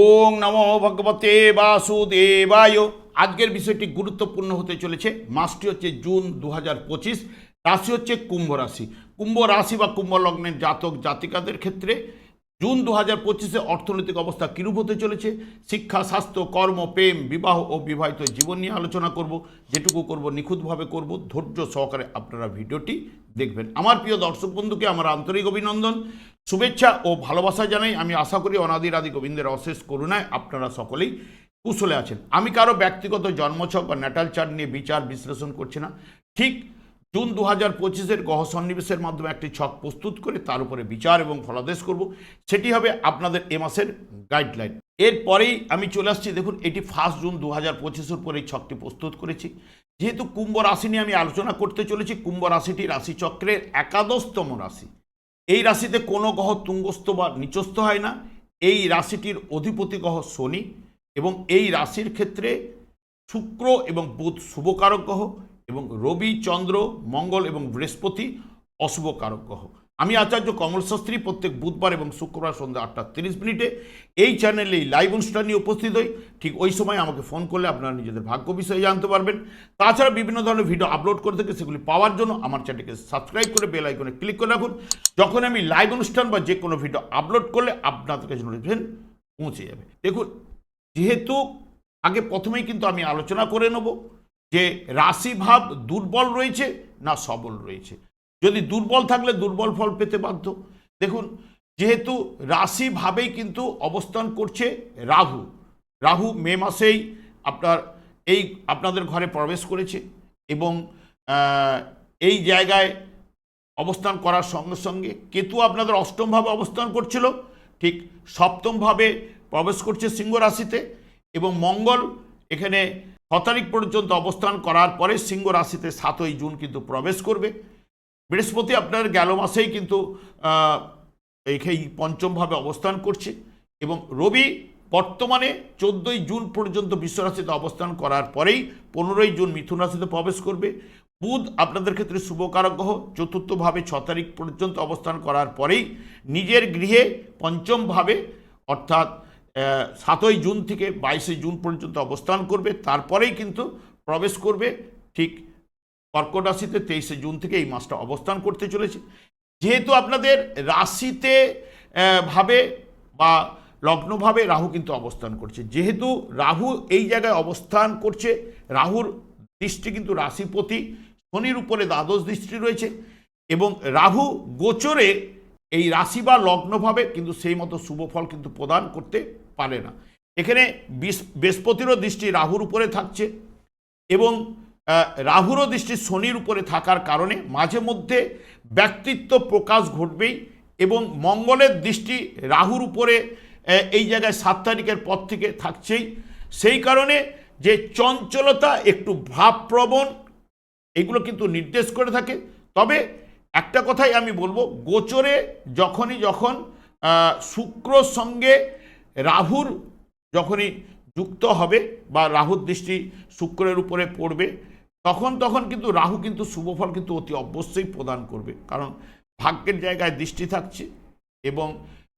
ওং নমো ভগবতে বাসুদেবায়। আজকের বিষয়টি গুরুত্বপূর্ণ হতে চলেছে। মাসটি হচ্ছে জুন দু রাশি হচ্ছে কুম্ভ রাশি। কুম্ভ রাশি বা কুম্ভ লগ্নের জাতক জাতিকাদের ক্ষেত্রে জুন দু হাজার পঁচিশে অর্থনৈতিক অবস্থা কিরূপ হতে চলেছে? শিক্ষা, স্বাস্থ্য, কর্ম, প্রেম, বিবাহ ও বিবাহিত জীবন নিয়ে আলোচনা করব। যেটুকু করব, নিখুঁতভাবে করব। ধৈর্য সহকারে আপনারা ভিডিওটি দেখবেন। আমার প্রিয় দর্শক বন্ধুকে আমার আন্তরিক অভিনন্দন। শুভেচ্ছা ও ভালোবাসা জানাই। আমি আশা করি অনাদির আদি গোবিন্দের অশেষ করুণায় আপনারা সকলেই কুশলে আছেন। আমি কারও ব্যক্তিগত জন্মছক বা ন্যাটাল চার্ট নিয়ে বিচার বিশ্লেষণ করছি না। ঠিক জুন দু হাজার পঁচিশের গহ সন্নিবেশের মাধ্যমে একটি ছক প্রস্তুত করে তার উপরে বিচার এবং ফলাদেশ করব। সেটি হবে আপনাদের এ মাসের গাইডলাইন এরপরেই আমি চলে আসছি, দেখুন, এটি ফার্স্ট জুন দু হাজার পঁচিশের পরে এই ছকটি প্রস্তুত করেছি। যেহেতু কুম্ভ রাশি নিয়ে আমি আলোচনা করতে চলেছি, কুম্ভ রাশিটি রাশিচক্রের একাদশতম রাশি। এই রাশিতে কোনো গ্রহ তুঙ্গস্থ বা নিচস্থ হয় না। এই রাশিটির অধিপতি গ্রহ শনি এবং এই রাশির ক্ষেত্রে শুক্র এবং বুধ শুভকারক গ্রহ। এবং রবি, চন্দ্র, মঙ্গল এবং বৃহস্পতি অশুভ কারক গ্রহ। আমি আচার্য কমল শাস্ত্রী প্রত্যেক বুধবার এবং শুক্রবার সন্ধ্যা আটটা তিরিশ মিনিটে এই চ্যানেলে এই লাইভ অনুষ্ঠান নিয়ে উপস্থিত হই। ঠিক ওই সময় আমাকে ফোন করলে আপনারা নিজেদের ভাগ্য বিষয়ে জানতে পারবেন। তাছাড়া বিভিন্ন ধরনের ভিডিও আপলোড করে থেকে সেগুলি পাওয়ার জন্য আমার চ্যানেলকে সাবস্ক্রাইব করে বেল আইকনে ক্লিক করে রাখুন। যখন আমি লাইভ অনুষ্ঠান বা যে কোনো ভিডিও আপলোড করলে আপনাদের কাছে নোটিফিকেশন পৌঁছে যাবে। দেখুন, যেহেতু আগে প্রথমেই কিন্তু আমি আলোচনা করে নেব যে রাশিভাব দুর্বল রয়েছে না সবল রয়েছে। যদি দুর্বল থাকলে দুর্বল ফল পেতে বাধ্য। দেখুন, যেহেতু রাশিভাবেই কিন্তু অবস্থান করছে রাহু। রাহু মে মাসেই আপনার এই আপনাদের ঘরে প্রবেশ করেছে এবং এই জায়গায় অবস্থান করার সঙ্গে সঙ্গে কেতু আপনাদের অষ্টমভাবে অবস্থান করছিল। ঠিক সপ্তমভাবে প্রবেশ করছে সিংহ রাশিতে এবং মঙ্গল এখানে ছ তারিখ পর্যন্ত অবস্থান করার পরে সিংহ রাশিতে সাতই জুন কিন্তু প্রবেশ করবে। বৃহস্পতি আপনার গেল মাসেই কিন্তু এই পঞ্চমভাবে অবস্থান করছে এবং রবি বর্তমানে চোদ্দোই জুন পর্যন্ত বিশ্বরাশিতে অবস্থান করার পরেই পনেরোই জুন মিথুন রাশিতে প্রবেশ করবে। বুধ আপনাদের ক্ষেত্রে শুভকারক গ্রহ, চতুর্থভাবে ছ তারিখ পর্যন্ত অবস্থান করার পরেই নিজের গৃহে পঞ্চমভাবে অর্থাৎ সাতই জুন থেকে বাইশে জুন পর্যন্ত অবস্থান করবে, তারপরেই কিন্তু প্রবেশ করবে। ঠিক কর্কট রাশিতে তেইশে জুন থেকে এই মাসটা অবস্থান করতে চলেছে। যেহেতু আপনাদের রাশিতে ভাবে বা লগ্নভাবে রাহু কিন্তু অবস্থান করছে। যেহেতু রাহু এই জায়গায় অবস্থান করছে, রাহুর দৃষ্টি কিন্তু রাশিপতি শনির উপরে দ্বাদশ দৃষ্টি রয়েছে এবং রাহু গোচরে এই রাশি বা লগ্নভাবে কিন্তু সেই মতো শুভ ফল কিন্তু প্রদান করতে পারে না। এখানে বৃহস্পতিরও দৃষ্টি রাহুর উপরে থাকছে এবং রাহুরও দৃষ্টি শনির উপরে থাকার কারণে মাঝে মধ্যে ব্যক্তিত্ব প্রকাশ ঘটবেই এবং মঙ্গলের দৃষ্টি রাহুর উপরে এই জায়গায় সাত তারিখের পর থেকে থাকছেই। সেই কারণে যে চঞ্চলতা, একটু ভাবপ্রবণ, এগুলো কিন্তু নির্দেশ করে থাকে। তবে একটা কথাই আমি বলব, গোচরে যখনই যখন শুক্রর সঙ্গে রাহুর যখনই যুক্ত হবে বা রাহুর দৃষ্টি শুক্রের উপরে পড়বে, তখন তখন কিন্তু রাহু কিন্তু শুভফল কিন্তু অতি অবশ্যই প্রদান করবে। কারণ ভাগ্যের জায়গায় দৃষ্টি থাকছে এবং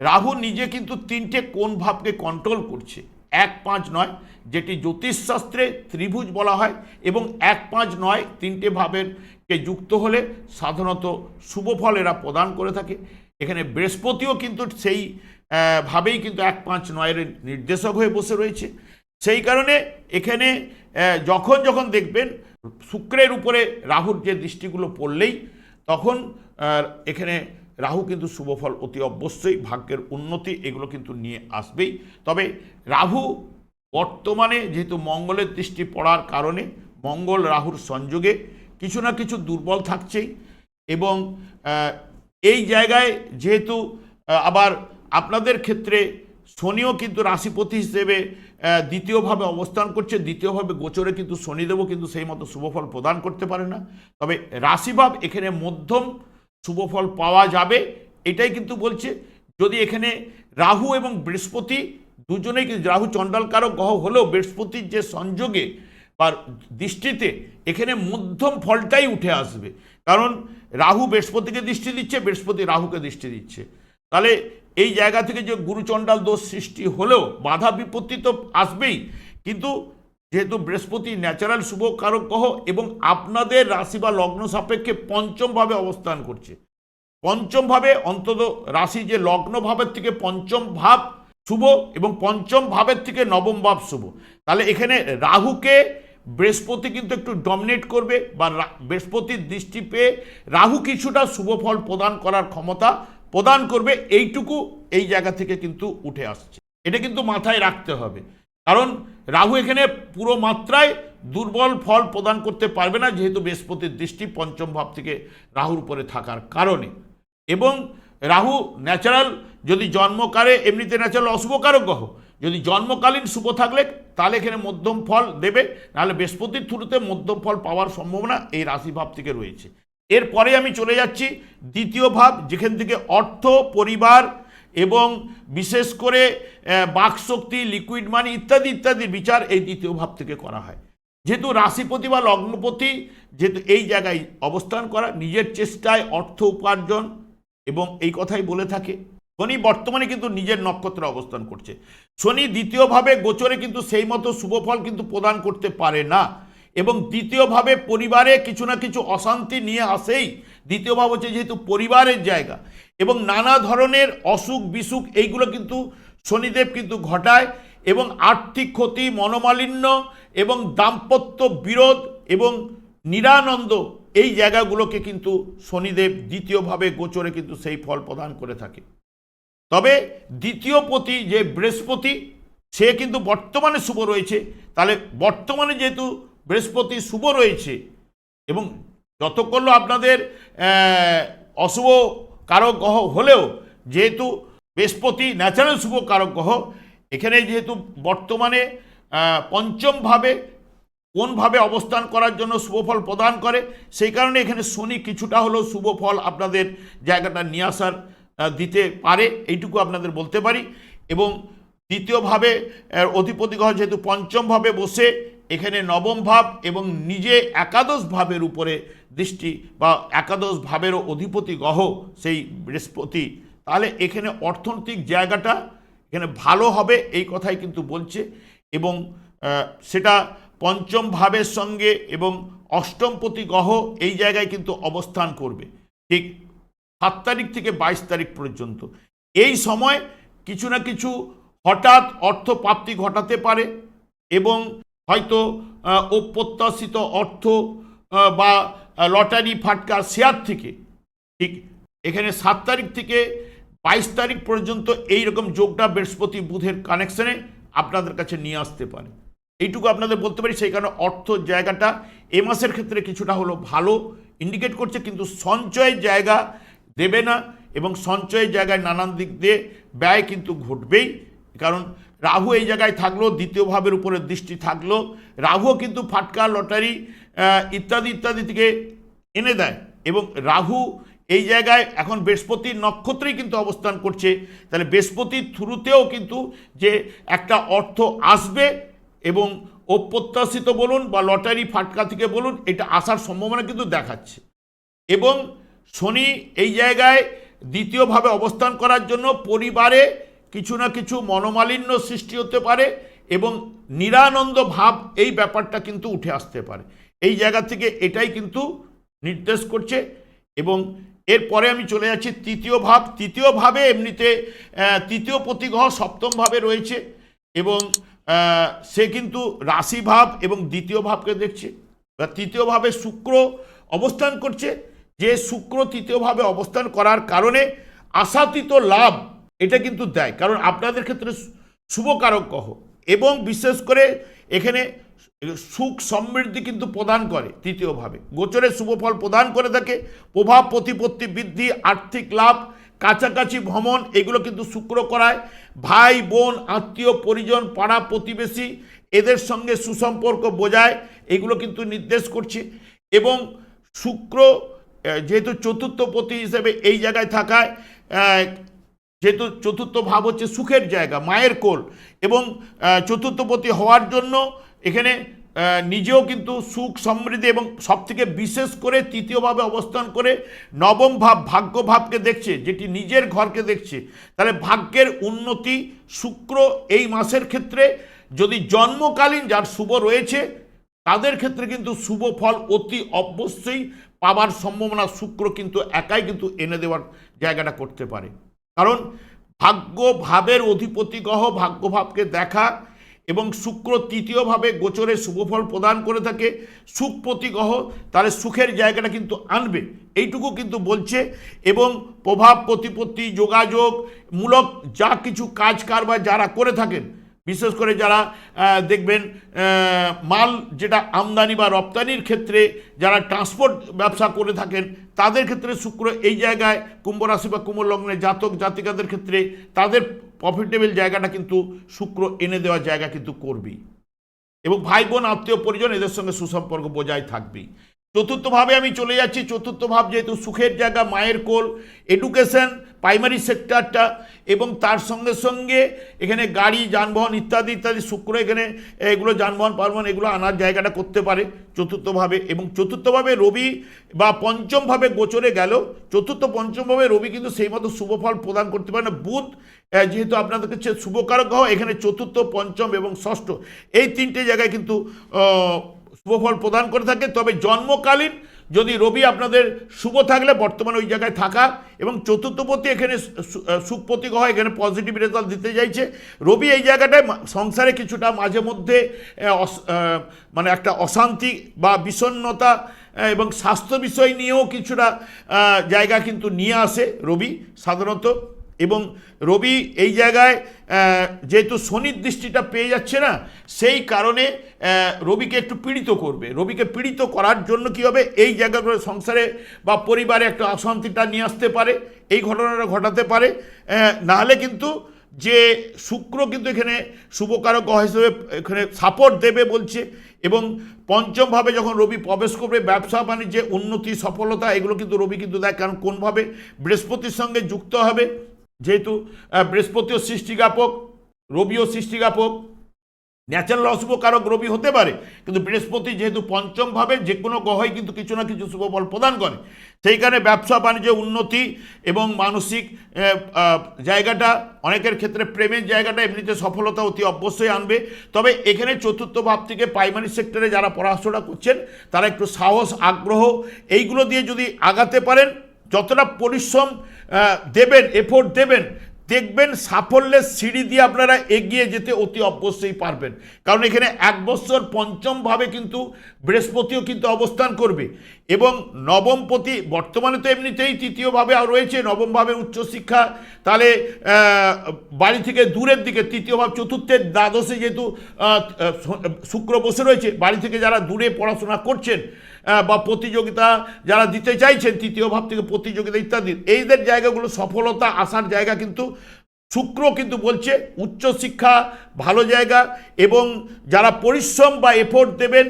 রাহু নিজে কিন্তু তিনটে কোন ভাবকে কন্ট্রোল করছে। এক পাঁচ নয়, যেটি জ্যোতিষশাস্ত্রে ত্রিভুজ বলা হয় এবং এক পাঁচ নয় তিনটে ভাবের কে যুক্ত হলে সাধারণত শুভ ফল এরা প্রদান করে থাকে। এখানে বৃহস্পতিও কিন্তু সেই ভাবেই কিন্তু এক পাঁচ নয়ের নির্দেশক হয়ে বসে রয়েছে। সেই কারণে এখানে যখন যখন দেখবেন শুক্রের উপরে রাহুর যে দৃষ্টিগুলো পড়লেই তখন এখানে রাহু কিন্তু শুভফল অতি অবশ্যই ভাগ্যের উন্নতি এগুলো কিন্তু নিয়ে আসবেই। তবে রাহু বর্তমানে যেহেতু মঙ্গলের দৃষ্টি পড়ার কারণে মঙ্গল রাহুর সংযোগে কিছু না কিছু দুর্বল থাকছেই এবং এই জায়গায় যেহেতু আবার আপনাদের ক্ষেত্রে শনিও কিন্তু রাশিপতি হিসেবে দ্বিতীয়ভাবে অবস্থান করছে, দ্বিতীয়ভাবে গোচরে কিন্তু শনিদেবও কিন্তু সেই মতো শুভফল প্রদান করতে পারে না। তবে রাশিভাব এখানে মধ্যম শুভফল পাওয়া যাবে, এটাই কিন্তু বলছে। যদি এখানে রাহু এবং বৃহস্পতি দুজনেই কিন্তু, রাহু চণ্ডালকারক গ্রহ হলেও বৃহস্পতির যে সংযোগে দৃষ্টিতে এখানে মধ্যম ফলটাই উঠে আসবে। কারণ রাহু বৃহস্পতিকে দৃষ্টি দিচ্ছে, বৃহস্পতি রাহুকে দৃষ্টি দিচ্ছে। তাহলে এই জায়গা থেকে যে গুরুচণ্ডাল দোষ সৃষ্টি হলেও বাধা বিপত্তি তো আসবেই। কিন্তু যেহেতু বৃহস্পতি ন্যাচারাল শুভ কারক গ্রহ এবং আপনাদের রাশি বা লগ্ন সাপেক্ষে পঞ্চমভাবে অবস্থান করছে। পঞ্চমভাবে অন্তত রাশি যে লগ্ন ভাবের থেকে পঞ্চম ভাব শুভ এবং পঞ্চম ভাবের থেকে নবম ভাব শুভ। তাহলে এখানে রাহুকে বৃহস্পতি কিন্তু একটু ডমিনেট করবে বা বৃহস্পতির দৃষ্টি পেয়ে রাহু কিছুটা শুভ ফল প্রদান করার ক্ষমতা প্রদান করবে, এইটুকু এই জায়গা থেকে কিন্তু উঠে আসছে। এটা কিন্তু মাথায় রাখতে হবে। কারণ রাহু এখানে পুরো মাত্রায় দুর্বল ফল প্রদান করতে পারবে না, যেহেতু বৃহস্পতির দৃষ্টি পঞ্চম ভাব থেকে রাহুর উপরে থাকার কারণে। এবং রাহু ন্যাচারাল যদি জন্মকারে এমনিতে ন্যাচারাল অশুভকারক গ্রহ যদি জন্মকালীন শুভ থাকলে তাহলে এখানে মধ্যম ফল দেবে, নাহলে বৃহস্পতির থ্রুতে মধ্যম ফল পাওয়ার সম্ভাবনা এই রাশি ভাব থেকে রয়েছে। এরপরে আমি চলে যাচ্ছি দ্বিতীয় ভাব, যেখান থেকে অর্থ, পরিবার এবং বিশেষ করে বাকশক্তি লিকুইড মানি ইত্যাদি ইত্যাদির বিচার এই দ্বিতীয় ভাব থেকে করা হয়। যেহেতু রাশিপতি বা লগ্নপতি যেহেতু এই জায়গায় অবস্থান করা, নিজের চেষ্টায় অর্থ উপার্জন এবং এই কথাই বলে থাকে। শনি বর্তমানে কিন্তু নিজের নক্ষত্রে অবস্থান করছে। শনি দ্বিতীয়ভাবে গোচরে কিন্তু সেই মতো শুভফল কিন্তু প্রদান করতে পারে না। এবং দ্বিতীয়ভাবে পরিবারে কিছু না কিছু অশান্তি নিয়ে আসেই দ্বিতীয় ভাব হচ্ছে যেহেতু পরিবারের জায়গা এবং নানা ধরনের অসুখ বিসুখ এইগুলো কিন্তু শনিদেব কিন্তু ঘটায় এবং আর্থিক ক্ষতি, মনোমালিন্য এবং দাম্পত্য বিরোধ এবং নিরানন্দ এই জায়গাগুলোকে কিন্তু শনিদেব দ্বিতীয়ভাবে গোচরে কিন্তু সেই ফল প্রদান করে থাকে। তবে দ্বিতীয় পতি যে বৃহস্পতি, সে কিন্তু বর্তমানে শুভ রয়েছে। তাহলে বর্তমানে যেহেতু বৃহস্পতি শুভ রয়েছে এবং যতক্ষণ আপনাদের অশুভ কারক গ্রহ হলেও যেহেতু বৃহস্পতি ন্যাচারাল শুভ কারক গ্রহ, এখানে যেহেতু বর্তমানে পঞ্চমভাবে কোনভাবে অবস্থান করার জন্য শুভফল প্রদান করে, সেই কারণে এখানে শনি কিছুটা হলেও শুভফল আপনাদের জায়গাটা নিয়ে আসার দিতে পারে, এইটুকু আপনাদের বলতে পারি। এবং দ্বিতীয়ভাবে অধিপতি গ্রহ যেহেতু পঞ্চমভাবে বসে, এখানে নবম ভাব এবং নিজে একাদশ ভাবের উপরে দৃষ্টি বা একাদশ ভাবেরও অধিপতি গ্রহ সেই বৃহস্পতি। তাহলে এখানে অর্থনৈতিক জায়গাটা এখানে ভালো হবে, এই কথাই কিন্তু বলছে। এবং সেটা পঞ্চম ভাবের সঙ্গে এবং অষ্টমপতি গ্রহ এই জায়গায় কিন্তু অবস্থান করবে। ঠিক সাত তারিখ থেকে বাইশ তারিখ পর্যন্ত। এই সময় কিছু না কিছু হঠাৎ অর্থ প্রাপ্তি ঘটাতে পারে এবং হয়তো অপ্রত্যাশিত অর্থ বা লটারি ফাটকা শেয়ার থেকে, ঠিক, এখানে সাত তারিখ থেকে বাইশ তারিখ পর্যন্ত এই রকম যোগটা বৃহস্পতি বুধের কানেকশনে আপনাদের কাছে নিয়ে আসতে পারে। এইটুকু আপনাদের বলতে পারি সেই কারণে অর্থ জায়গাটা এ মাসের ক্ষেত্রে কিছুটা হলো ভালো ইন্ডিকেট করছে, কিন্তু সঞ্চয়ের জায়গা দেবে না এবং সঞ্চয়ের জায়গায় নানান দিক দিয়ে ব্যয় কিন্তু ঘটবেই। কারণ রাহু এই জায়গায় থাকল, দ্বিতীয় ভাবের উপরে দৃষ্টি থাকল। রাহুও কিন্তু ফাটকা, লটারি ইত্যাদি ইত্যাদি থেকে এনে দেয়। এবং রাহু এই জায়গায় এখন বৃহস্পতির নক্ষত্রেই কিন্তু অবস্থান করছে। তাহলে বৃহস্পতির থ্রুতেও কিন্তু যে একটা অর্থ আসবে এবং অপ্রত্যাশিত বলুন বা লটারি ফাটকা থেকে বলুন, এটা আসার সম্ভাবনা কিন্তু দেখাচ্ছে। এবং শনি এই জায়গায় দ্বিতীয়ভাবে অবস্থান করার জন্য পরিবারে কিছু না কিছু মনোমালিন্য সৃষ্টি হতে পারে এবং নিরানন্দ ভাব এই ব্যাপারটা কিন্তু উঠে আসতে পারে। এই জায়গা থেকে এটাই কিন্তু নির্দেশ করছে এবং এরপরে আমি চলে যাচ্ছি তৃতীয় ভাব। তৃতীয় ভাবে এমনিতে তৃতীয় প্রতিগ্রহ সপ্তম ভাবে রয়েছে এবং সে কিন্তু রাশি ভাব এবং দ্বিতীয় ভাবকে দেখছে। বা তৃতীয় ভাবে শুক্র অবস্থান করছে যে শুক্র তৃতীয়ভাবে অবস্থান করার কারণে আশাতীত লাভ, এটা কিন্তু দেয়। কারণ আপনাদের ক্ষেত্রে শুভকারক গ্রহ। এবং বিশেষ করে এখানে সুখ সমৃদ্ধি কিন্তু প্রদান করে তৃতীয়ভাবে। গোচরে শুভফল প্রদান করে থাকে। প্রভাব, প্রতিপত্তি বৃদ্ধি, আর্থিক লাভ, কাছাকাছি ভ্রমণ, এগুলো কিন্তু শুক্র করায়। ভাই, বোন, আত্মীয়, পরিজন, পাড়া, প্রতিবেশী, এদের সঙ্গে সুসম্পর্ক বোঝায় এগুলো কিন্তু নির্দেশ করছে। এবং শুক্র যেহেতু চতুর্থ পতি হিসেবে এই জায়গায় থাকায় যেহেতু চতুর্থ ভাব হচ্ছে সুখের জায়গা, মায়ের কোল, এবং চতুর্থপতি হওয়ার জন্য এখানে নিজেও কিন্তু সুখ, সমৃদ্ধি এবং সবথেকে বিশেষ করে তৃতীয়ভাবে অবস্থান করে নবম ভাব, ভাগ্য ভাবকে দেখছে, যেটি নিজের ঘরকে দেখছে। তাহলে ভাগ্যের উন্নতি শুক্র এই মাসের ক্ষেত্রে যদি জন্মকালীন যার শুভ রয়েছে, তাদের ক্ষেত্রে কিন্তু শুভ ফল অতি অবশ্যই পাবার সম্ভাবনা শুক্র কিন্তু একাই কিন্তু এনে দেওয়ার জায়গাটা করতে পারে। কারণ ভাগ্য ভাবের অধিপতি গ্রহ ভাগ্যভাবকে দেখা এবং শুক্র তৃতীয়ভাবে গোচরে শুভফল প্রদান করে থাকে সুখপতি গ্রহ তাহলে সুখের জায়গাটা কিন্তু আনবে, এইটুকু কিন্তু বলছে। এবং প্রভাব প্রতিপত্তি যোগাযোগ, মূলক যা কিছু কাজ কারবার যারা করে থাকেন বিশেষ করে যারা দেখবেন মাল যেটা আমদানি বা রপ্তানির ক্ষেত্রে যারা ট্রান্সপোর্ট ব্যবসা করে থাকেন, তাদের ক্ষেত্রে শুক্র এই জায়গায় কুম্ভ রাশি বা কুম্ভ লগ্নে জাতক, জাতিকাদের ক্ষেত্রে তাদের প্রফিটেবল জায়গাটা কিন্তু শুক্র এনে দেওয়ার জায়গা কিন্তু করবেই। এবং ভাই বোন, আত্মীয় পরিজন এদের সঙ্গে সুসম্পর্ক বজায় থাকবেই। চতুর্থভাবে আমি চলে যাচ্ছি। চতুর্থ ভাব যেহেতু সুখের জায়গা, মায়ের কোল এডুকেশন প্রাইমারি সেক্টরটা এবং তার সঙ্গে সঙ্গে এখানে গাড়ি, যানবাহন ইত্যাদি ইত্যাদি, শুক্র এখানে, এগুলো যানবাহন, পারবাহন, এগুলো আনার জায়গাটা করতে পারে চতুর্থভাবে এবং চতুর্থভাবে রবি বা পঞ্চমভাবে গোচরে গেল। চতুর্থ, পঞ্চমভাবে রবি কিন্তু সেই মতো শুভফল প্রদান করতে পারে না। বুধ যেহেতু আপনাদের কাছে শুভকারক গ্রহ, এখানে চতুর্থ, পঞ্চম এবং ষষ্ঠ, এই তিনটে জায়গায় কিন্তু শুভফল প্রদান করে থাকে। তবে জন্মকালীন যদি রবি আপনাদের শুভ থাকলে, বর্তমানে ওই জায়গায় থাকা এবং চতুর্থপতি এখানে সুপ্রতীক হয় এখানে পজিটিভ রেজাল্ট দিতে চাইছে। রবি এই জায়গাটায় সংসারে কিছুটা মাঝে মধ্যে মানে একটা অশান্তি বা বিষণ্ণতা এবং স্বাস্থ্য বিষয় নিয়েও কিছুটা জায়গা কিন্তু নিয়ে আসে রবি, সাধারণত। এবং রবি এই জায়গায় যেহেতু শনির দৃষ্টিটা পেয়ে যাচ্ছে না, সেই কারণে রবিকে একটু পীড়িত করবে। রবিকে পীড়িত করার জন্য কী হবে? এই জায়গাগুলো সংসারে বা পরিবারে একটা অশান্তিটা নিয়ে আসতে পারে, এই ঘটনাটা ঘটাতে পারে। নাহলে কিন্তু যে শুক্র কিন্তু এখানে শুভকারক হিসেবে এখানে সাপোর্ট দেবে বলছে এবং পঞ্চমভাবে যখন রবি প্রবেশ করবে, ব্যবসা, বাণিজ্যে উন্নতি, সফলতা, এগুলো কিন্তু রবি কিন্তু দেয়। কারণ কোনভাবে বৃহস্পতির সঙ্গে যুক্ত হবে যেহেতু বৃহস্পতিও সৃষ্টিজ্ঞাপক রবিও সৃষ্টিজ্ঞাপক ন্যাচারাল অশুভ কারক রবি হতে পারে, কিন্তু বৃহস্পতি যেহেতু পঞ্চমভাবে, যে কোনো গ্রহই কিন্তু কিছু না কিছু শুভ ফল প্রদান করে। সেইখানে ব্যবসা, বাণিজ্য, উন্নতি এবং মানসিক জায়গাটা, অনেকের ক্ষেত্রে প্রেমের জায়গাটা এমনিতে সফলতা অতি অবশ্যই আনবে। তবে এখানে চতুর্থ ভাব থেকে প্রাইমারি সেক্টরে যারা পড়াশোনা করছেন, তারা একটু সাহস, আগ্রহ, এইগুলো দিয়ে যদি আগাতে পারেন, যতটা পরিশ্রম দেবেন, এফোর্ট দেবেন। দেখবেন সাফল্যের সিঁড়ি দিয়ে আপনারা এগিয়ে যেতে অতি অবশ্যই পারবেন। কারণ এখানে এক বছর পঞ্চমভাবে কিন্তু বৃহস্পতিও কিন্তু অবস্থান করবে। এবং নবমপতি বর্তমানে তো এমনিতেই তৃতীয়ভাবে রয়েছে, নবমভাবে উচ্চশিক্ষা। তাহলে বাড়ি থেকে দূরের দিকে তৃতীয় ভাব চতুর্থের দ্বাদশে যেহেতু শুক্র বসে রয়েছে, বাড়ি থেকে যারা দূরে পড়াশোনা করছেন বা প্রতিযোগিতা যারা দিতে চাইছেন, তৃতীয় ভাব থেকে প্রতিযোগিতা ইত্যাদি, এইদের জায়গাগুলো সফলতা আসার জায়গা কিন্তু শুক্র কিন্তু বলছে উচ্চশিক্ষা ভালো জায়গা এবং যারা পরিশ্রম বা এফোর্ট দেবেন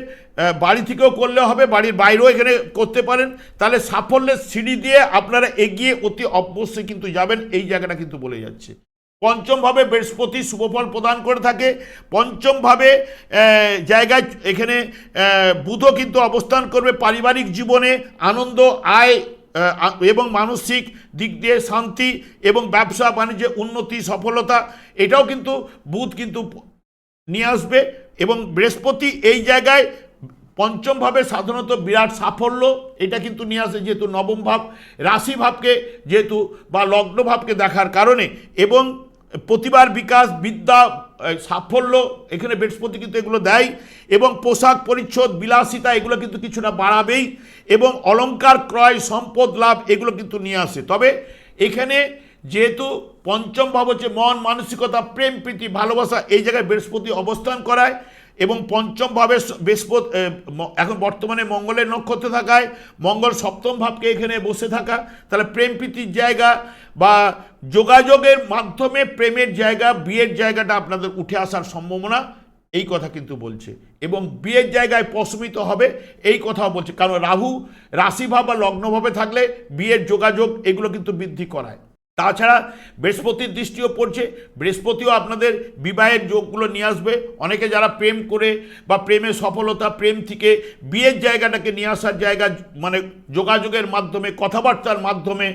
বাড়ি থেকেও করলে হবে, বাড়ির বাইরেও এখানে করতে পারেন। তাহলে সাফল্যের সিঁড়ি দিয়ে আপনারা এগিয়ে অতি অবশ্যই কিন্তু যাবেন, এই জায়গাটা কিন্তু বলে যাচ্ছে। পঞ্চমভাবে বৃহস্পতি শুভফল প্রদান করে থাকে। পঞ্চমভাবে জায়গায় এখানে বুধও কিন্তু অবস্থান করবে পারিবারিক জীবনে আনন্দ, আয় এবং মানসিক দিক দিয়ে শান্তি এবং ব্যবসা বাণিজ্যে উন্নতি, সফলতা, এটাও কিন্তু বুধ কিন্তু নিয়ে আসবে। এবং বৃহস্পতি এই জায়গায় পঞ্চমভাবে সাধারণত বিরাট সাফল্য, এটা কিন্তু নিয়ে আসে যেহেতু নবম ভাব, রাশি ভাবকে যেহেতু বা লগ্ন ভাবকে দেখার কারণে। এবং প্রতিবার বিকাশ, বিদ্যা সাফল্য, এখানে বৃহস্পতি কিন্তু এগুলো দেয় এবং পোশাক পরিচ্ছদ, বিলাসিতা এগুলো কিন্তু কিছুটা বাড়াবেই এবং অলঙ্কার ক্রয়, সম্পদ, লাভ এগুলো কিন্তু নিয়ে আসে। তবে এখানে যেহেতু পঞ্চম ভাব হচ্ছে মন, মানসিকতা, প্রেম, প্রীতি, ভালোবাসা এই জায়গায় বৃহস্পতি অবস্থান করায় এবং পঞ্চমভাবে বৃহস্পতি এখন বর্তমানে মঙ্গলের নক্ষত্র থাকায় মঙ্গল সপ্তম ভাবকে এখানে বসে থাকা। তাহলে প্রেম প্রীতির জায়গা বা যোগাযোগের মাধ্যমে প্রেমের জায়গা, বিয়ের জায়গাটা আপনাদের উঠে আসার সম্ভাবনা এই কথা কিন্তু বলছে। এবং বিয়ের জায়গায় প্রশমিত হবে এই কথাও বলছে। কারণ রাহু রাশিভাব বা লগ্নভাবে থাকলে বিয়ের যোগাযোগ এগুলো কিন্তু বৃদ্ধি করায়। তাছাড়া বৃহস্পতির দৃষ্টিও পড়ছে, বৃহস্পতিও আপনাদের বিবাহের যোগগুলো নিয়ে আসবে। অনেকে যারা প্রেম করে বা প্রেমে সফলতা, প্রেম থেকে বিয়ের জায়গাটাকে নিয়ে আসার জায়গা মানে যোগাযোগের মাধ্যমে, কথাবার্তার মাধ্যমে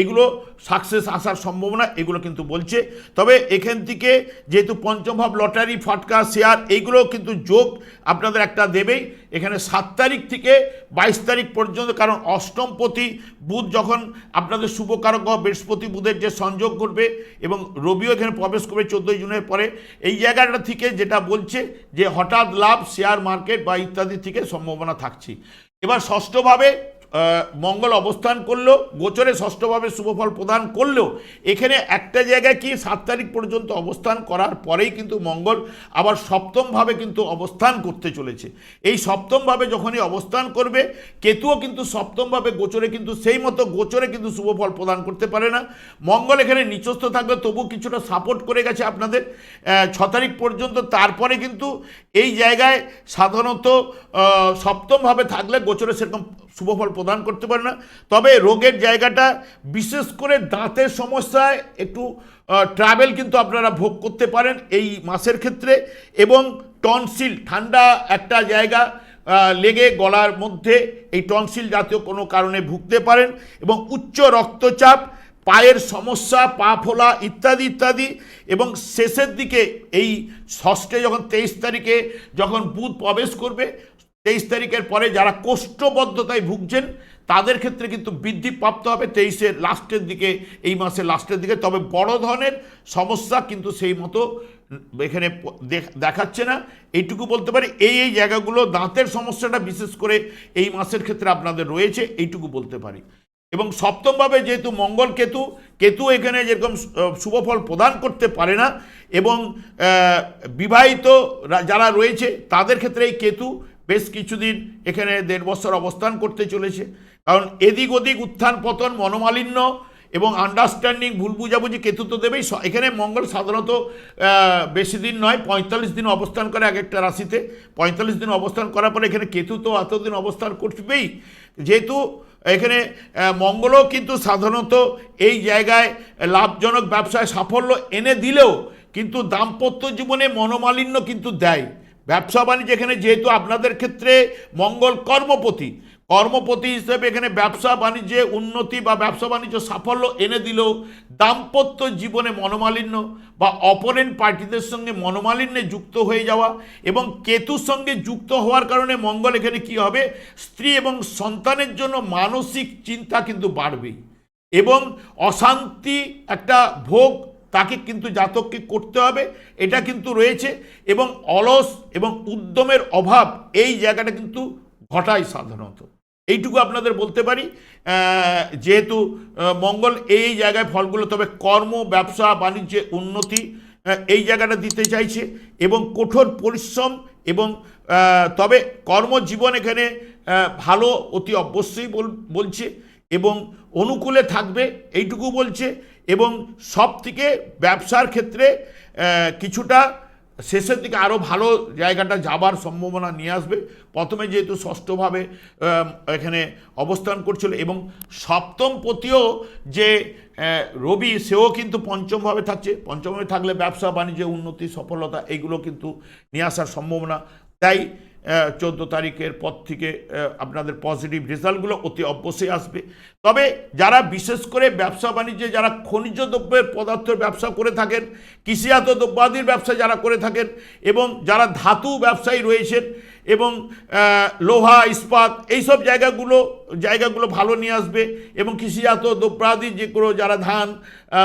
এগুলো সাকসেস আসার সম্ভাবনা, এগুলো কিন্তু বলছে। তবে এখান থেকে যেহেতু পঞ্চমভাব লটারি ফাটকা শেয়ার এইগুলো কিন্তু যোগ আপনাদের একটা দেবেই। এখানে সাত তারিখ থেকে বাইশ তারিখ পর্যন্ত, কারণ অষ্টমপতি বুধ যখন আপনাদের শুভকারক বৃহস্পতি বুধের যে সংযোগ করবে এবং রবিও এখানে প্রবেশ করবে চোদ্দোই জুনের পরে। এই জায়গাটা থেকে যেটা বলছে যে হঠাৎ লাভ শেয়ার মার্কেট বা ইত্যাদি থেকে সম্ভাবনা থাকছে। এবার ষষ্ঠভাবে মঙ্গল অবস্থান করলেও গোচরে ষষ্ঠভাবে শুভফল প্রদান করলেও, এখানে একটা জায়গায় কি সাত তারিখ পর্যন্ত অবস্থান করার পরেই কিন্তু মঙ্গল আবার সপ্তমভাবে কিন্তু অবস্থান করতে চলেছে। এই সপ্তমভাবে যখনই অবস্থান করবে, কেতুও কিন্তু সপ্তমভাবে গোচরে কিন্তু সেই মতো গোচরে কিন্তু শুভফল প্রদান করতে পারে না। মঙ্গল এখানে নিচস্থ থাকবে তবু কিছুটা সাপোর্ট করে গেছে আপনাদের। ছ তারিখ পর্যন্ত তারপরে কিন্তু এই জায়গায় সাধারণত সপ্তমভাবে থাকলে গোচরে সেরকম শুভফল প্রদান করতে পারে না। তবে রোগের জায়গাটা, বিশেষ করে দাঁতের সমস্যায় একটু ট্রাভেল কিন্তু আপনারা ভোগ করতে পারেন এই মাসের ক্ষেত্রে। এবং টনসিল ঠান্ডা একটা জায়গা লেগে গলার মধ্যে এই টনসিল জাতীয় কোনো কারণে ভুগতে পারেন। এবং উচ্চ রক্তচাপ, পায়ের সমস্যা, পা ফোলা ইত্যাদি ইত্যাদি। এবং শেষের দিকে এই ষষ্ঠে যখন তেইশ তারিখে যখন বুধ প্রবেশ করবে তেইশ তারিখের পরে যারা কোষ্ঠবদ্ধতায় ভুগছেন, তাদের ক্ষেত্রে কিন্তু বৃদ্ধি প্রাপ্ত হবে তেইশের লাস্টের দিকে, এই মাসের লাস্টের দিকে। তবে বড় ধরনের সমস্যা কিন্তু সেই মতো এখানে দেখাচ্ছে না। এইটুকু বলতে পারি, এই এই জায়গাগুলো দাঁতের সমস্যাটা বিশেষ করে এই মাসের ক্ষেত্রে আপনাদের রয়েছে, এইটুকু বলতে পারি। এবং সপ্তমভাবে যেহেতু মঙ্গল কেতু কেতু এখানে যেরকম শুভফল প্রদান করতে পারে না এবং বিবাহিত যারা রয়েছে, তাদের ক্ষেত্রে এই কেতু বেশ কিছুদিন এখানে দেড় বছর অবস্থান করতে চলেছে। কারণ এদিক ওদিক উত্থান পতন মনোমালিন্য এবং আন্ডারস্ট্যান্ডিং ভুল বুঝাবুঝি কেতু তো দেবেই। এখানে মঙ্গল সাধারণত বেশি দিন নয়, পঁয়তাল্লিশ দিন অবস্থান করে এক একটা রাশিতে। পঁয়তাল্লিশ দিন অবস্থান করার পরে এখানে কেতু তো এতদিন অবস্থান করবেই। যেহেতু এখানে মঙ্গলও কিন্তু সাধারণত এই জায়গায় লাভজনক ব্যবসায় সাফল্য এনে দিলেও কিন্তু দাম্পত্য জীবনে মনোমালিন্য কিন্তু দেয়। ব্যবসা বাণিজ্য এখানে যেহেতু আপনাদের ক্ষেত্রে মঙ্গল কর্মপতি কর্মপতি হিসেবে এখানে ব্যবসা বাণিজ্যে উন্নতি বা ব্যবসা বাণিজ্য সাফল্য এনে দিলেও দাম্পত্য জীবনে মনোমালিন্য বা অপরেন্ট পার্টিদের সঙ্গে মনোমালিন্যে যুক্ত হয়ে যাওয়া এবং কেতুর সঙ্গে যুক্ত হওয়ার কারণে মঙ্গল এখানে কি হবে? স্ত্রী এবং সন্তানের জন্য মানসিক চিন্তা কিন্তু বাড়বে এবং অশান্তি একটা ভোগ তাকে কিন্তু জাতককে করতে হবে, এটা কিন্তু রয়েছে এবং অলস এবং উদ্যমের অভাব এই জায়গাটা কিন্তু ঘটায় সাধারণত। এইটুকু আপনাদের বলতে পারি যেহেতু মঙ্গল এই জায়গায় ফলগুলো, তবে কর্ম, ব্যবসা, বাণিজ্যে উন্নতি এই জায়গাটা দিতে চাইছে এবং কঠোর পরিশ্রম এবং তবে কর্মজীবন এখানে ভালো অতি অবশ্যই বল- বলছে এবং অনুকূলে থাকবে, এইটুকু বলছে। এবং সব থেকে ব্যবসার ক্ষেত্রে কিছুটা শেষের দিকে আরও ভালো জায়গাটা যাবার সম্ভাবনা নিয়ে আসবে। প্রথমে যেহেতু ষষ্ঠভাবে এখানে অবস্থান করছিল এবং সপ্তম পতিও যে রবি, সেও কিন্তু পঞ্চমভাবে থাকছে। পঞ্চমভাবে থাকলে ব্যবসা বাণিজ্য উন্নতি, সফলতা, এগুলো কিন্তু নিয়ে আসার সম্ভাবনা। তাই চোদ্দ তারিখের পর থেকে আপনাদের পজিটিভ রেজাল্টগুলো অতি অবশ্যই আসবে। তবে যারা বিশেষ করে ব্যবসা বাণিজ্যে, যারা খনিজ দ্রব্যের পদার্থের ব্যবসা করে থাকেন, কৃষিজাত দ্রব্যাদির ব্যবসা যারা করে থাকেন, এবং যারা ধাতু ব্যবসায়ী রয়েছেন এবং লোহা, ইস্পাত, এইসব জায়গাগুলো জায়গাগুলো ভালো নিয়ে আসবে এবং কৃষিজাত দ্রব্যাদি যেগুলো যারা ধান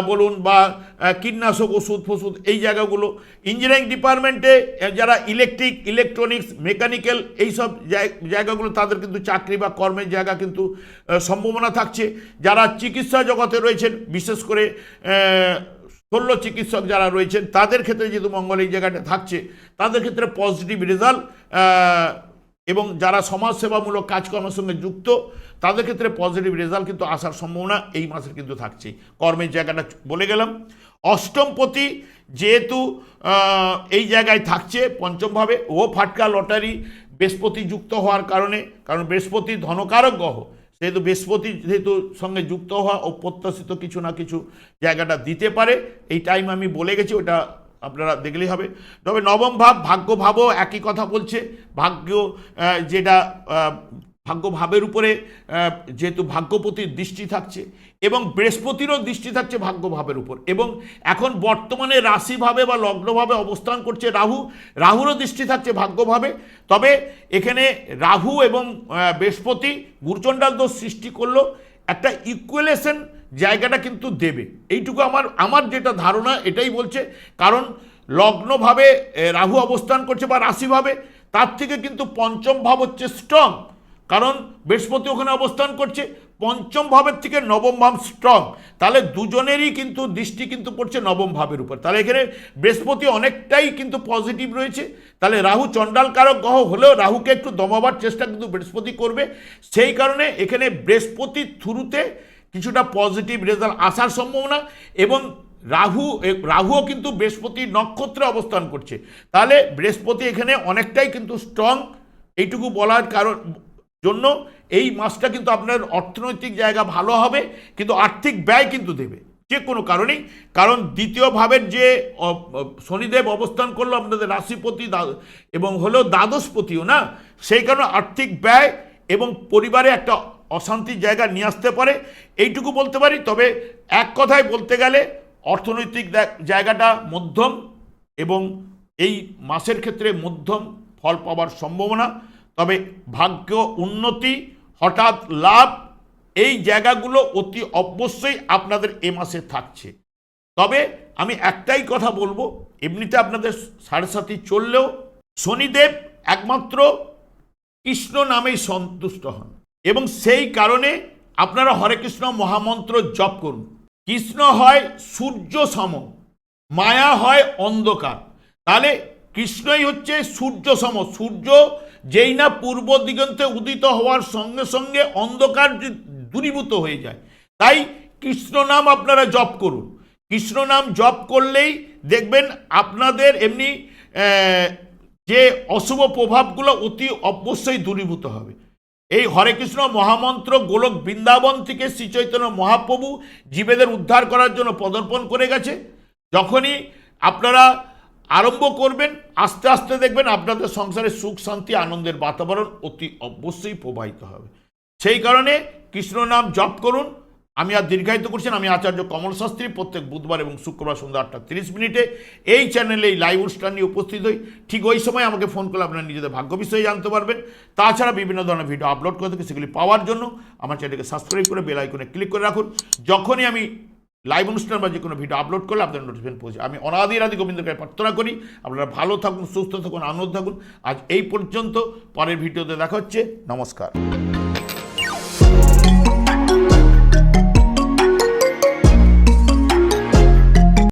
বলুন বা কীটনাশক, ওষুধ ফষুধ, এই জায়গাগুলো ইঞ্জিনিয়ারিং ডিপার্টমেন্টে যারা ইলেকট্রিক ইলেকট্রনিক্স মেকানিক্যাল এইসব জায়- জায়গাগুলো, তাদের কিন্তু চাকরি বা কর্মের জায়গা কিন্তু সম্ভাবনা থাকছে। যারা চিকিৎসা জগতে রয়েছেন, বিশেষ করে শল্য চিকিৎসক যারা রয়েছেন, তাদের ক্ষেত্রে যেহেতু মঙ্গল এই জায়গাটা থাকছে, তাদের ক্ষেত্রে পজিটিভ রেজাল্ট এবং যারা সমাজসেবামূলক কাজকর্মের সঙ্গে যুক্ত, তাদের ক্ষেত্রে পজিটিভ রেজাল্ট কিন্তু আসার সম্ভাবনা এই মাসের কিন্তু থাকছে। কর্মের জায়গাটা বলে গেলাম। অষ্টমপতি যেহেতু এই জায়গায় থাকছে পঞ্চমভাবে, ও ফাটকা লটারি বৃহস্পতি যুক্ত হওয়ার কারণে, কারণ বৃহস্পতি ধনকারক গ্রহ সেহেতু বৃহস্পতি যেহেতু সঙ্গে যুক্ত হওয়া ও প্রত্যাশিত কিছু না কিছু জায়গাটা দিতে পারে, এই টাইম আমি বলে গেছি, ওটা আপনারা দেখলেই হবে। তবে নবম ভাব, ভাগ্য ভাবও একই কথা বলছে। ভাগ্য যেটা আহ, ভাগ্য ভাবের উপরে যেহেতু ভাগ্যপতির দৃষ্টি থাকছে এবং বৃহস্পতিরও দৃষ্টি থাকছে ভাগ্য ভাবের উপর এবং এখন বর্তমানে রাশিভাবে বা লগ্নভাবে অবস্থান করছে রাহু। রাহুরও দৃষ্টি থাকছে ভাগ্যভাবে। তবে এখানে রাহু এবং বৃহস্পতি গুরচণ্ডাল দোষ সৃষ্টি করল। একটা ইকুয়েলেশন জায়গাটা কিন্তু দেবে। এইটুকু আমার আমার যেটা ধারণা এটাই বলছে। কারণ লগ্নভাবে রাহু অবস্থান করছে বা রাশিভাবে তার থেকে কিন্তু পঞ্চম ভাব হচ্ছে স্ট্রং কারণ বৃহস্পতি ওখানে অবস্থান করছে, পঞ্চম ভাবের থেকে নবম ভাব স্ট্রং তাহলে দুজনেরই কিন্তু দৃষ্টি কিন্তু পড়ছে নবম ভাবের উপর। তাহলে এখানে বৃহস্পতি অনেকটাই কিন্তু পজিটিভ রয়েছে। তাহলে রাহু চণ্ডাল কারক গ্রহ হলেও রাহুকে একটু দমাবার চেষ্টা কিন্তু বৃহস্পতি করবে। সেই কারণে এখানে বৃহস্পতির থ্রুতে কিছুটা পজিটিভ রেজাল্ট আসার সম্ভাবনা এবং রাহু রাহুও কিন্তু বৃহস্পতি নক্ষত্রে অবস্থান করছে। তাহলে বৃহস্পতি এখানে অনেকটাই কিন্তু স্ট্রং এইটুকু বলার কারণ জন্য এই মাসটা কিন্তু আপনার অর্থনৈতিক জায়গা ভালো হবে, কিন্তু আর্থিক ব্যয় কিন্তু দেবে। যে কোনো কারণেই। কারণ দ্বিতীয় ভাবের যে শনিদেব অবস্থান করল আপনাদের রাশিপতি এবং হলো দ্বাদশপতিও না? সেই কারণে আর্থিক ব্যয় এবং পরিবারে একটা অশান্তির জায়গা নিয়ে আসতে পারে। এইটুকু বলতে পারি, তবে এক কথায় বলতে গেলে অর্থনৈতিক জায়গাটা মধ্যম এবং এই মাসের ক্ষেত্রে মধ্যম ফল পাওয়ার সম্ভাবনা। তবে ভাগ্য উন্নতি, হঠাৎ লাভ, এই জায়গাগুলো অতি অবশ্যই আপনাদের এ মাসে থাকছে। তবে আমি একটাই কথা বলব, এমনিতে আপনাদের সাড়ে সাথী চললেও শনিদেব একমাত্র কৃষ্ণ নামেই সন্তুষ্ট হন এবং সেই কারণে আপনারা হরে কৃষ্ণ মহামন্ত্র জপ করুন। কৃষ্ণ হয় সূর্য সম, মায়া হয় অন্ধকার। তাহলে কৃষ্ণই হচ্ছে সূর্য সম, সূর্য যেই না পূর্ব দিগন্তে উদিত হওয়ার সঙ্গে সঙ্গে অন্ধকার দূরীভূত হয়ে যায়। তাই কৃষ্ণ নাম আপনারা জপ করুন। কৃষ্ণ নাম জপ করলেই দেখবেন আপনাদের এমনি যে অশুভ প্রভাবগুলো অতি অবশ্যই দূরীভূত হবে। এই হরে কৃষ্ণ মহামন্ত্র গোলক বৃন্দাবন থেকে শ্রী চৈতন্য মহাপ্রভু জীবেদের উদ্ধার করার জন্য পদার্পণ করে গেছে। যখনই আপনারা আরম্ভ করবেন, আস্তে আস্তে দেখবেন আপনাদের সংসারে সুখ, শান্তি, আনন্দের বাতাবরণ অতি অবশ্যই প্রবাহিত হবে। সেই কারণে কৃষ্ণ নাম জপ করুন। আমি আর দীর্ঘায়িত করছেন আমি আচার্য কমল শাস্ত্রী প্রত্যেক বুধবার এবং শুক্রবার সন্ধ্যা আটটা তিরিশ মিনিটে এই চ্যানেলে এই লাইভ অনুষ্ঠান নিয়ে উপস্থিত হই। ঠিক ওই সময় আমাকে ফোন করলে আপনারা নিজেদের ভাগ্য বিষয়ে জানতে পারবেন। তাছাড়া বিভিন্ন ধরনের ভিডিও আপলোড করে থাকি, সেগুলি পাওয়ার জন্য আমার চ্যানেলকে সাবস্ক্রাইব করে বেল আইকনে ক্লিক করে রাখুন। যখনই আমি লাইভ অনুষ্ঠান বা যে কোনো ভিডিও আপলোড করলে আপনাদের নোটিফিকেশন পৌঁছে আমি অনাদি রাধি গোবিন্দের কাছে প্রার্থনা করি, আপনারা ভালো থাকুন, সুস্থ থাকুন, আনন্দ থাকুন। আজ এই পর্যন্ত, পরের ভিডিওতে দেখা হচ্ছে। নমস্কার।